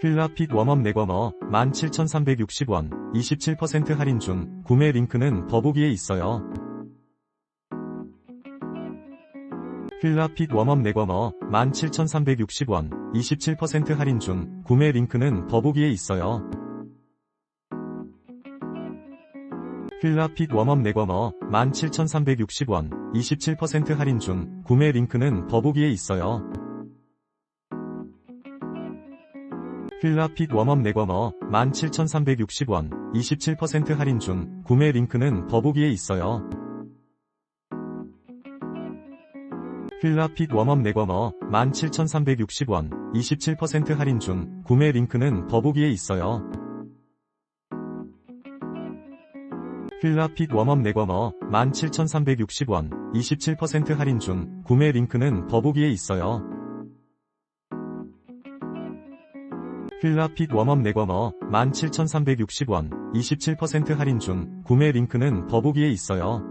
필라핏 웜업 네거머 17,360원 27% 할인 중 구매 링크는 더보기에 있어요. 필라핏 웜업 네거머 17,360원 27% 할인 중 구매 링크는 더보기에 있어요. 필라핏 웜업 네거머 17,360원 27% 할인 중 구매 링크는 더보기에 있어요. 필라핏 웜업 네거머 17,360원 27% 할인 중 구매 링크는 더보기에 있어요. 필라핏 웜업 네거머 17,360원 27% 할인 중 구매 링크는 더보기에 있어요. 필라핏 웜업 네거머 17,360원 27% 할인 중 구매 링크는 더보기에 있어요. 필라핏 웜업 네거머 17,360원 27% 할인 중 구매 링크는 더보기에 있어요.